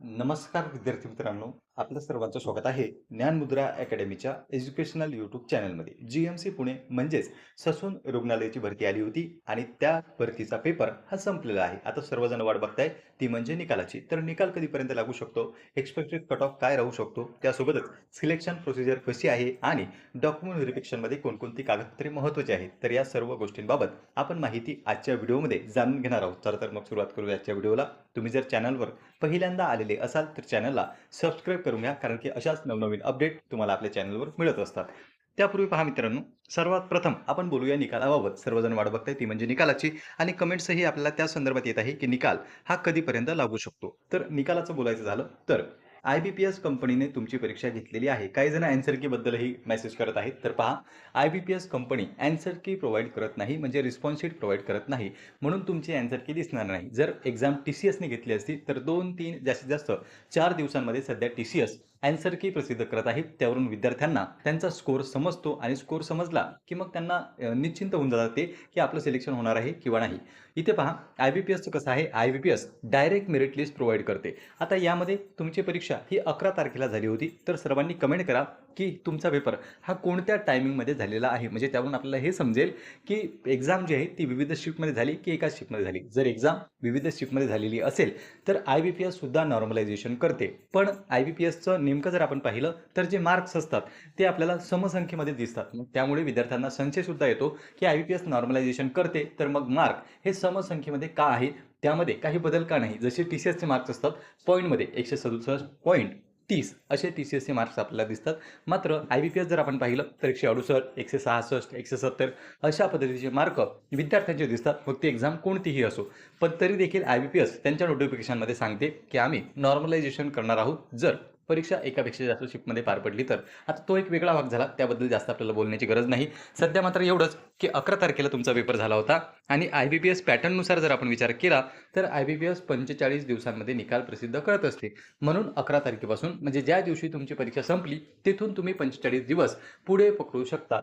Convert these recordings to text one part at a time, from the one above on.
नमस्कार विद्यार्थी मित्रांनो आपलं सर्वांचं स्वागत आहे ज्ञानमुद्रा अकॅडमीच्या एज्युकेशनल यूट्यूब चॅनलमध्ये. जी एम सी पुणे म्हणजेच ससून रुग्णालयाची भरती आली होती आणि त्या भरतीचा पेपर हा संपलेला आहे. आता सर्वजण वाट बघताय ती म्हणजे निकालाची. तर निकाल कधीपर्यंत लागू शकतो? एक्सपेक्टेड कट ऑफ काय राहू शकतो? त्यासोबतच सिलेक्शन प्रोसिजर कशी आहे? आणि डॉक्युमेंट व्हेरिफिकेशनमध्ये कोणकोणती कागदपत्रे महत्त्वाची आहेत? तर या सर्व गोष्टींबाबत आपण माहिती आजच्या व्हिडिओमध्ये जाणून घेणार आहोत. चला तर मग सुरुवात करूया आजच्या व्हिडिओला तुम्ही जर चॅनलवर पहिल्यांदा आलेले असाल तर चॅनलला सबस्क्राईब करून घ्या कारण की अशाच नवनवीन अपडेट तुम्हाला आपल्या चॅनलवर मिळत असतात. त्यापूर्वी पहा मित्रांनो सर्वात प्रथम आपण बोलूया निकालाबाबत. सर्वजण वाट बघताय ती म्हणजे निकालाची. आणि कमेंट्सही आपल्याला त्या संदर्भात येत आहे की निकाल हा कधीपर्यंत लागू शकतो. तर निकालाचं बोलायचं झालं तर आय बी पी एस कंपनीने तुमची परीक्षा घेतलेली आहे. काही जण अँसर कीबद्दलही मेसेज करत आहेत. तर पहा I B P S company answer की प्रोव्हाइड करत नाही म्हणजे रिस्पॉन्स शीट प्रोव्हाइड करत नाही म्हणून तुमची अँसर की दिसणार नाही. जर एक्झाम टी सी एसने घेतली असती तर दोन तीन जास्तीत जास्त चार दिवसांमध्ये सध्या T C S answer key प्रसिद्ध करत आहेत. त्यावरून विद्यार्थ्यांना त्यांचा स्कोर समजतो आणि स्कोर समजला की मग त्यांना निश्चिंत होऊन जातात ते की आपलं सिलेक्शन होणार आहे किंवा नाही. इथे पहा आय बी पी एसचं कसं आहे? I B P S direct merit list provide करते. आता यामध्ये तुमची परीक्षा ही अकरा तारखेला झाली होती. तर सर्वांनी कमेंट करा. की तुमचा पेपर हा कोणत्या टायमिंगमध्ये झालेला आहे? म्हणजे त्यावरून आपल्याला हे समजेल की एक्झाम जी आहे ती विविध शिफ्टमध्ये झाली की एकाच शिफ्टमध्ये झाली. जर एक्झाम विविध शिफ्टमध्ये झालेली असेल तर आय बी पी एससुद्धा नॉर्मलायझेशन करते. पण आय बी पी एसचं नेमकं जर आपण पाहिलं तर जे मार्क्स असतात ते आपल्याला समसंख्येमध्ये दिसतात. मग त्यामुळे विद्यार्थ्यांना संशयसुद्धा येतो की I B P S normalisation करते तर मग मार्क हे समसंख्येमध्ये का आहे? त्यामध्ये काही बदल का नाही? जसे टी सी एसचे मार्क्स असतात पॉईंटमध्ये एकशे सदुसष्ट पॉईंट तीस असे टी सी एसचे मार्क्स आपल्याला दिसतात. मात्र आय बी पी एस जर आपण पाहिलं तर एकशे अडुसष्ट एकशे सहासष्ट एकशे सत्तर अशा पद्धतीचे मार्क विद्यार्थ्यांचे दिसतात. मग ती एक्झाम कोणतीही असो पण तरी देखील आय बी पी एस त्यांच्या नोटिफिकेशनमध्ये सांगते की आम्ही नॉर्मलायझेशन करणार आहोत जर परीक्षा एकापेक्षा जास्त शिफ्टमध्ये पार पडली तर? आता तो एक वेगळा भाग झाला त्याबद्दल जास्त आपल्याला बोलण्याची गरज नाही. सध्या मात्र एवढंच की अकरा तारखेला तुमचा पेपर झाला होता आणि आय बी पी एस पॅटर्ननुसार जर आपण विचार केला तर आय बी पी एस पंचेचाळीस दिवसांमध्ये निकाल प्रसिद्ध करत असते. म्हणून अकरा तारखेपासून म्हणजे ज्या दिवशी तुमची परीक्षा संपली तिथून तुम्ही पंचेचाळीस दिवस पुढे पकडू शकता.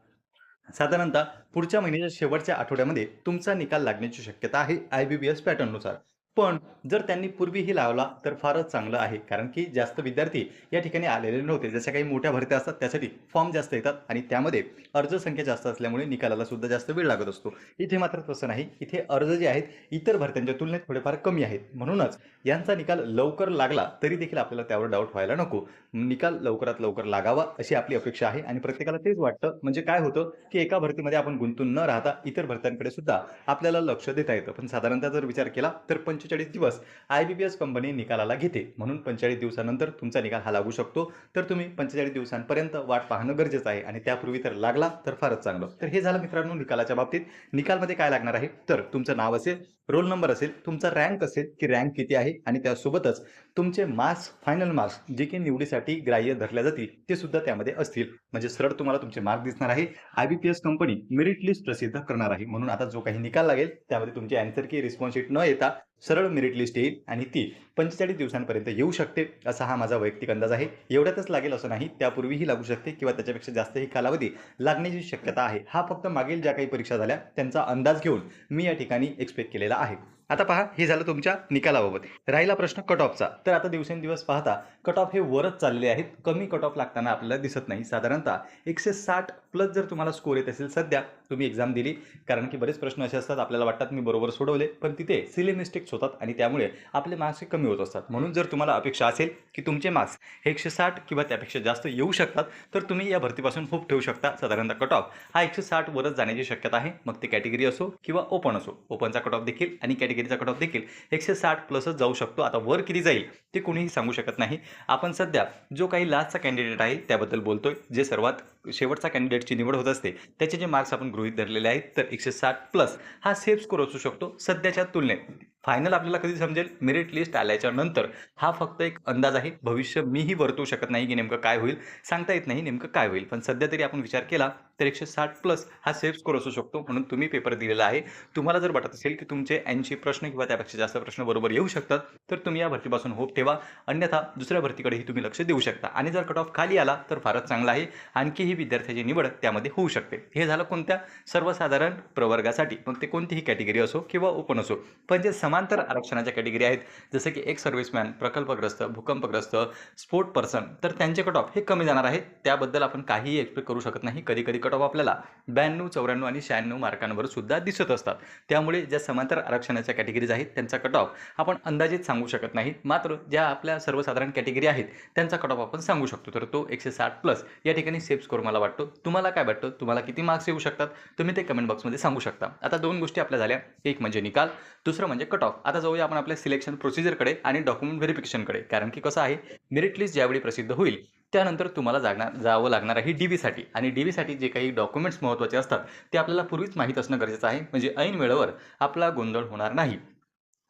साधारणतः पुढच्या महिन्याच्या शेवटच्या आठवड्यामध्ये तुमचा निकाल लागण्याची शक्यता आहे आय बी बी एस पॅटर्ननुसार पण जर त्यांनी पूर्वीही लावला तर फारच चांगलं आहे. कारण की जास्त विद्यार्थी या ठिकाणी आलेले नव्हते. जशा काही मोठ्या भरत्या असतात त्यासाठी फॉर्म जास्त येतात आणि त्यामध्ये अर्ज संख्या जास्त असल्यामुळे निकालाला सुद्धा जास्त वेळ लागत असतो. इथे मात्र तसं नाही. इथे अर्ज जे आहेत इतर भरत्यांच्या तुलनेत थोडेफार कमी आहेत. म्हणूनच यांचा निकाल लवकर लागला तरी देखील आपल्याला त्यावर डाऊट व्हायला नको. निकाल लवकरात लवकर लागावा अशी आपली अपेक्षा आहे आणि प्रत्येकाला तेच वाटतं. म्हणजे काय होतं की एका भरतीमध्ये आपण गुंतून न राहता इतर भरत्यांकडे सुद्धा आपल्याला लक्ष देता येतं. पण साधारणतः जर विचार केला तर पंच पंचेचाळीस दिवस I B P S company निकालाला घेते. म्हणून पंचेचाळीस दिवसानंतर तुमचा निकाल हा लागू शकतो. तर तुम्ही पंचेचाळीस दिवसांपर्यंत वाट पाहणं गरजेचं आहे आणि त्यापूर्वी तर लागला तर फारच चांगलं. तर हे झालं मित्रांनो निकालाच्या बाबतीत. निकालमध्ये काय लागणार आहे? तर तुमचं नाव असेल रोल नंबर असेल तुमचा रँक असेल की रँक किती आहे आणि त्यासोबतच तुमचे मार्क्स फायनल मार्क्स जे की निवडीसाठी ग्राह्य धरल्या जातील ते सुद्धा त्यामध्ये असतील. म्हणजे सरळ तुम्हाला तुमचे मार्क दिसणार आहे. I B P S company merit list प्रसिद्ध करणार आहे. म्हणून आता जो काही निकाल लागेल त्यामध्ये तुमची अँसर की रिस्पॉन्स शीट न येता सरळ मेरिट लिस्ट येईल आणि ती पंचेचाळीस दिवसांपर्यंत येऊ शकते असा हा माझा वैयक्तिक अंदाज आहे. एवढ्यातच लागेल असं नाही त्यापूर्वीही लागू शकते किंवा त्याच्यापेक्षा जास्तही कालावधी लागण्याची शक्यता आहे. हा फक्त मागील ज्या काही परीक्षा झाल्या त्यांचा अंदाज घेऊन मी या ठिकाणी एक्सपेक्ट केलेला आहे. आता पहा हे झालं तुमच्या निकालाबाबत. राहिला प्रश्न कट ऑफचा तर आता दिवसेंदिवस पाहता कट ऑफ हे वरच चाललेले आहेत. कमी कट ऑफ लागताना आपल्याला दिसत नाही साधारणतः एकशे साठ प्लस जर तुम्हाला स्कोर येत असेल सध्या तुम्ही एक्झाम दिली. कारण की बरेच प्रश्न असे असतात आपल्याला वाटतात मी बरोबर सोडवले पण तिथे सिले मिस्टेक्स होतात आणि त्यामुळे आपले मार्क्स कमी होत असतात. म्हणून जर तुम्हाला अपेक्षा असेल की तुमचे मार्क्स हे एकशे साठ किंवा त्यापेक्षा जास्त येऊ शकतात तर तुम्ही या भरतीपासून खूप ठेवू शकता साधारणतः कट ऑफ हा एकशे साठ वरच जाण्याची शक्यता आहे. मग ते कॅटेगरी असो किंवा ओपन असो. ओपनचा कट ऑफ देखील आणि कॅटेगरीचा कट ऑफ देखील एकशे साठ प्लसच जाऊ शकतो. आता वर किती जाईल ते कोणीही सांगू शकत नाही. आपण सध्या जो काही लास्टचा कॅन्डिडेट आहे त्याबद्दल बोलतोय. जे सर्वात शेवटचा कॅन्डिडेटची निवड होत असते त्याचे जे मार्क्स आपण गृहीत धरलेले आहेत तर एकशे साठ प्लस हा सेफ स्कोर असू शकतो सध्याच्या तुलनेत. फायनल आपल्याला कधी समजेल? मेरिट लिस्ट आल्याच्यानंतर. हा फक्त एक अंदाज आहे. भविष्य मीही वर्तवू शकत नाही की नेमकं काय होईल? सांगता येत नाही नेमकं काय होईल. पण सध्या तरी आपण विचार केला तर एकशे साठ प्लस हा सेफ स्कोर असू शकतो म्हणून तुम्ही पेपर दिलेला आहे. तुम्हाला जर वाटत असेल की तुमचे ऐंशी प्रश्न किंवा त्यापेक्षा जास्त प्रश्न बरोबर येऊ शकतात तर तुम्ही या भरतीपासून होप ठेवा. अन्यथा दुसऱ्या भरतीकडेही तुम्ही लक्ष देऊ शकता. आणि जर कट ऑफ खाली आला तर फारच चांगला आहे. आणखीही विद्यार्थ्याची निवड त्यामध्ये होऊ शकते. हे झालं कोणत्या? सर्वसाधारण प्रवर्गासाठी. मग ते कोणतीही कॅटेगरी असो किंवा ओपन असो. पण जे समांतर आरक्षणाच्या कॅटेगरी आहेत जसं की एक सर्व्हिसमॅन प्रकल्पग्रस्त भूकंपग्रस्त स्पोर्ट पर्सन तर त्यांचे कट ऑफ हे कमी जाणार आहेत त्याबद्दल आपण काहीही एक्सपेक्ट करू शकत नाही. कधी कधी कट ऑफ आपल्याला ब्याण्णव चौऱ्याण्णव आणि शहाण्णव मार्कांवर सुद्धा दिसत असतात. त्यामुळे ज्या समांतर आरक्षणाच्या कॅटेगरीज आहेत त्यांचा कट ऑफ आपण अंदाजित सांगू शकत नाही. मात्र ज्या आपल्या सर्वसाधारण कॅटेगरी आहेत त्यांचा कट ऑफ आपण सांगू शकतो. तर तो एकशे साठ प्लस या ठिकाणी सेफ स्कोर मला वाटतो. तुम्हाला काय वाटतं? तुम्हाला किती मार्क्स येऊ शकतात? तुम्ही ते कमेंट बॉक्समध्ये सांगू शकता. आता दोन गोष्टी आपल्या झाल्या. एक म्हणजे निकाल दुसरं म्हणजे कट ऑफ आता जाऊया आपण आपल्या सिलेक्शन प्रोसिजरकडे आणि डॉक्युमेंट व्हेरिफिकेशनकडे कारण की कसं आहे? मेरिट लिस्ट ज्यावेळी प्रसिद्ध होईल त्यानंतर तुम्हाला जागणार जावं लागणार आहे डी बीसाठी आणि डी बीसाठी जे काही डॉक्युमेंट्स महत्त्वाचे असतात ते आपल्याला पूर्वीच माहीत असणं गरजेचं आहे. म्हणजे ऐन वेळेवर आपला गोंधळ होणार नाही.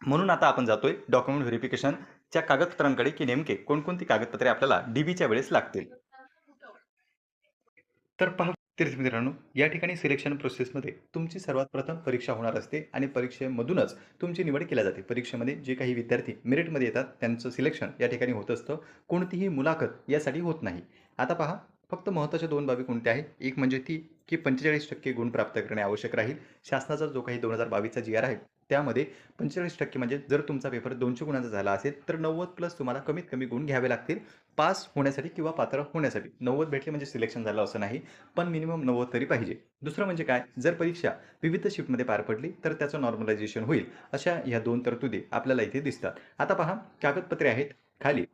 म्हणून आता आपण जातोय डॉक्युमेंट व्हेरिफिकेशनच्या कागदपत्रांकडे की नेमके कोणकोणती कागदपत्रे आपल्याला डी बीच्या वेळेस लागतील. तर पहा तेच मित्रांनो या ठिकाणी सिलेक्शन प्रोसेसमध्ये तुमची सर्वात प्रथम परीक्षा होणार असते आणि परीक्षेमधूनच तुमची निवड केली जाते. परीक्षेमध्ये जे काही विद्यार्थी मेरिटमध्ये येतात त्यांचं सिलेक्शन या ठिकाणी होत असतं. कोणतीही मुलाखत यासाठी होत नाही. आता पहा फक्त महत्त्वाच्या दोन बाबी कोणत्या आहेत? एक म्हणजे ती की पंचेचाळीस टक्के गुण प्राप्त करणे आवश्यक राहील. शासनाचा जो काही दोन हजार बावीसचा जी आर आहे त्यामध्ये पंचेचाळीस टक्के म्हणजे जर तुमचा पेपर दोनशे गुणांचा झाला असेल तर नव्वद प्लस तुम्हाला कमीत कमी गुण घ्यावे लागतील. पास होण्यासाठी किंवा पात्र होण्यासाठी. नव्वद भेटले म्हणजे सिलेक्शन झालं असं नाही पण मिनिमम नव्वद तरी पाहिजे. दुसरं म्हणजे काय? जर परीक्षा विविध शिफ्टमध्ये पार पडली तर त्याचं नॉर्मलायझेशन होईल. अशा ह्या दोन तरतुदी आपल्याला इथे दिसतात. आता पहा कागदपत्रे आहेत खाली.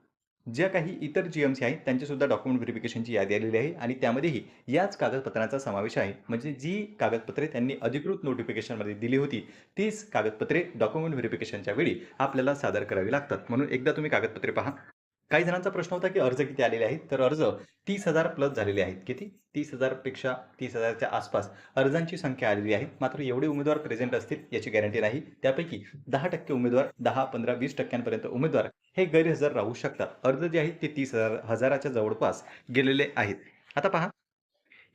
ज्या काही इतर जी एम सी आहेत त्यांचीसुद्धा डॉक्युमेंट व्हेरिफिकेशनची यादी आलेली आहे आणि त्यामध्येही याच कागदपत्रांचा समावेश आहे. म्हणजे जी कागदपत्रे त्यांनी अधिकृत नोटिफिकेशनमध्ये दिली होती तीच कागदपत्रे डॉक्युमेंट व्हेरिफिकेशनच्या वेळी आपल्याला सादर करावी लागतात. म्हणून एकदा तुम्ही कागदपत्रे पहा. काही जणांचा प्रश्न होता की अर्ज किती आलेले आहेत? तर अर्ज तीस हजार प्लस झालेले आहेत. किती? तीस हजारपेक्षा तीस हजारच्या आसपास अर्जांची संख्या आलेली आहे. मात्र एवढे उमेदवार प्रेझेंट असतील याची गॅरंटी नाही. त्यापैकी दहा टक्के उमेदवार दहा पंधरा वीस टक्क्यांपर्यंत उमेदवार हे गैरहजर राहू शकतात. अर्ज जे आहेत ते तीस हजार हजाराच्या जवळपास गेलेले आहेत. आता पहा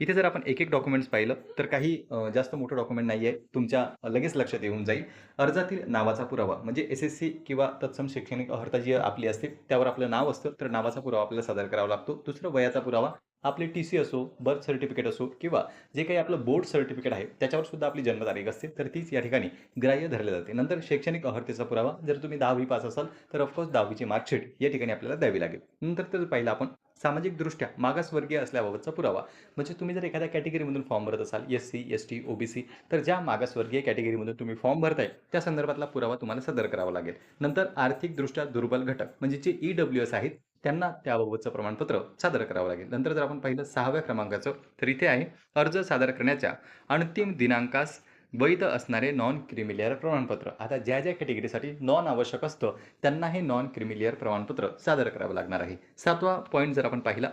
इथे जर आपण एक एक डॉक्युमेंट्स पाहिलं तर काही जास्त मोठं डॉक्युमेंट नाही आहे तुमच्या लगेच लक्षात येऊन जाईल. अर्जातील नावाचा पुरावा म्हणजे एस एस सी किंवा तत्सम शैक्षणिक अर्हता जी आपली असते त्यावर आपलं नाव असतं तर नावाचा पुरावा आपल्याला सादर करावा लागतो. दुसरं वयाचा पुरावा आपली टी सी असो बर्थ सर्टिफिकेट असो किंवा जे काही आपलं बोर्ड सर्टिफिकेट आहे त्याच्यावर सुद्धा आपली जन्मतारीख असते तर तीच या ठिकाणी ग्राह्य धरले जाते. नंतर शैक्षणिक अर्हतेचा पुरावा जर तुम्ही दहावी पास असाल तर ऑफकोर्स दहावीची मार्कशीट या ठिकाणी आपल्याला द्यावी लागेल. नंतर तर पाहिलं आपण सामाजिकदृष्ट्या मागासवर्गीय असल्याबाबतचा पुरावा. म्हणजे तुम्ही जर एखाद्या कॅटेगरीमधून फॉर्म भरत असाल S C S T OBC तर ज्या मागासवर्गीय कॅटेगरीमधून तुम्ही फॉर्म भरताय त्या संदर्भातला पुरावा तुम्हाला सादर करावा लागेल. नंतर आर्थिकदृष्ट्या दुर्बल घटक म्हणजे जे ई डब्ल्यू एस आहेत त्यांना त्याबाबतचं प्रमाणपत्र सादर करावं लागेल. नंतर जर आपण पाहिलं सहाव्या क्रमांकाचं तर इथे आहे अर्ज सादर करण्याच्या अंतिम दिनांकास वैध असणारे नॉन क्रिमिलियर प्रमाणपत्र. आता ज्या ज्या कॅटेगरीसाठी नॉन आवश्यक असतं त्यांना हे नॉन क्रिमिलियर प्रमाणपत्र सादर करावं लागणार आहे. सातवा पॉईंट जर आपण पाहिला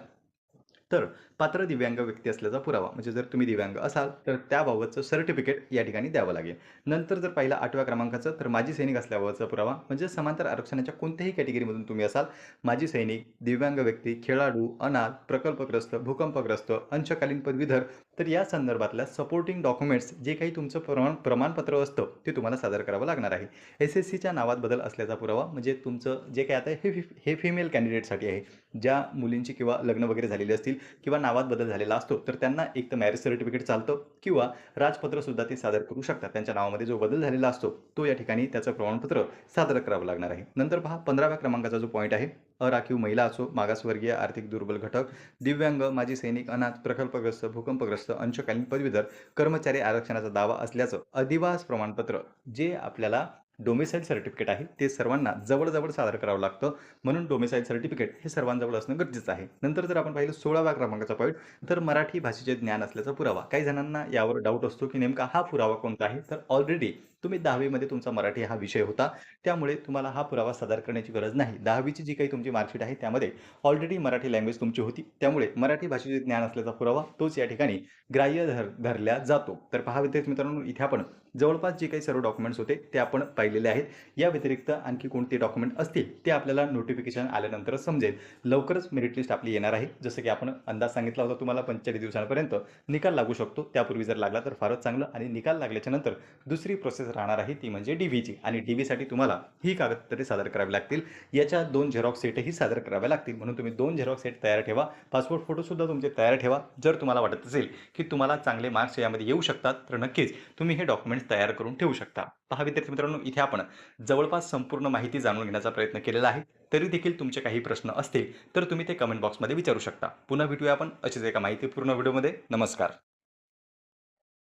तर पात्र दिव्यांग व्यक्ती असल्याचा पुरावा. म्हणजे जर तुम्ही दिव्यांग असाल तर त्याबाबतचं सर्टिफिकेट या ठिकाणी द्यावं लागेल. नंतर जर पाहिलं आठव्या क्रमांकाचं तर माजी सैनिक असल्याबाबतचा पुरावा. म्हणजे समांतर आरक्षणाच्या कोणत्याही कॅटेगरीमधून तुम्ही असाल माजी सैनिक दिव्यांग व्यक्ती खेळाडू अनाथ प्रकल्पग्रस्त भूकंपग्रस्त अंशकालीन पदवीधर तर या संदर्भातल्या सपोर्टिंग डॉक्युमेंट्स जे काही तुमचं प्रमाण प्रमाणपत्र असतं ते तुम्हाला सादर करावं लागणार आहे. एस एस सीच्या नावात बदल असल्याचा पुरावा म्हणजे तुमचं जे काय आता हे फि- हे फिमेल कॅन्डिडेटसाठी आहे ज्या मुलींची किंवा लग्न वगैरे झालेले असतील किंवा नावात बदल झालेला असतो तर त्यांना एक तर मॅरेज सर्टिफिकेट चालतं किंवा राजपत्रसुद्धा ते सादर करू शकतात. त्यांच्या नावामध्ये जो बदल झालेला असतो तो या ठिकाणी त्याचं प्रमाणपत्र सादर करावं लागणार आहे. नंतर पहा पंधराव्या क्रमांकाचा जो पॉईंट आहे अराखीव महिला असो मागासवर्गीय आर्थिक दुर्बल घटक दिव्यांग माजी सैनिक अनाथ प्रकल्पग्रस्त भूकंपग्रस्त अंशकालीन पदवीधर कर्मचारी आरक्षणाचा दावा असल्याचं अधिवास प्रमाणपत्र जे आपल्याला डोमिसाईल सर्टिफिकेट आहे ते सर्वांना जवळजवळ सादर करावं लागतं. म्हणून डोमिसाईल सर्टिफिकेट हे सर्वांजवळ असणं गरजेचं आहे. नंतर जर आपण पाहिलं सोळाव्या क्रमांकाचा पॉईंट तर मराठी भाषेचे ज्ञान असल्याचा पुरावा. काही जणांना यावर डाऊट असतो की नेमका हा पुरावा कोणता आहे? तर ऑलरेडी तुम्ही दहावीमध्ये तुमचा मराठी हा विषय होता. त्यामुळे तुम्हाला हा पुरावा सादर करण्याची गरज नाही. दहावीची जी काही तुमची मार्कशीट आहे त्यामध्ये ऑलरेडी मराठी लँग्वेज तुमची होती. त्यामुळे मराठी भाषेचे ज्ञान असल्याचा पुरावा तोच या ठिकाणी ग्राह्य धर धरल्या जातो. तर पहा विद्यार्थी मित्रांनो इथे आपण जवळपास जे काही सर्व डॉक्युमेंट्स होते ते आपण पाहिलेले आहेत. या व्यतिरिक्त आणखी कोणते डॉक्युमेंट असतील ते आपल्याला नोटिफिकेशन आल्यानंतरच समजेल. लवकरच मेरिट लिस्ट आपली येणार आहे. जसं की आपण अंदाज सांगितला होता तुम्हाला पंचेचाळीस दिवसांपर्यंत निकाल लागू शकतो. त्यापूर्वी जर लागला तर फारच चांगलं आणि निकाल लागल्याच्या नंतर दुसरी प्रोसेस राहणार आहे ती म्हणजे डी व्हीची आणि डी व्हीसाठी तुम्हाला ही कागदपत्रे सादर करावी लागतील. याच्या दोन झेरॉक्स सेटही सादर कराव्या लागतील. म्हणून तुम्ही दोन झेरॉक्स सेट तयार ठेवा. पासपोर्ट फोटोसुद्धा तुमचे तयार ठेवा. जर तुम्हाला वाटत असेल की तुम्हाला चांगले मार्क्स यामध्ये येऊ शकतात तर नक्कीच तुम्ही हे डॉक्युमेंट्स तयार करून ठेवू शकता. पहा विद्यार्थी मित्रांनो इथे आपण जवळपास संपूर्ण माहिती जाणून घेण्याचा प्रयत्न केलेला आहे. तरी देखील तुमचे काही प्रश्न असतील तर तुम्ही ते कमेंट बॉक्समध्ये विचारू शकता. पुन्हा भेटूया आपण अशीच एका माहितीपूर्ण व्हिडिओमध्ये. नमस्कार.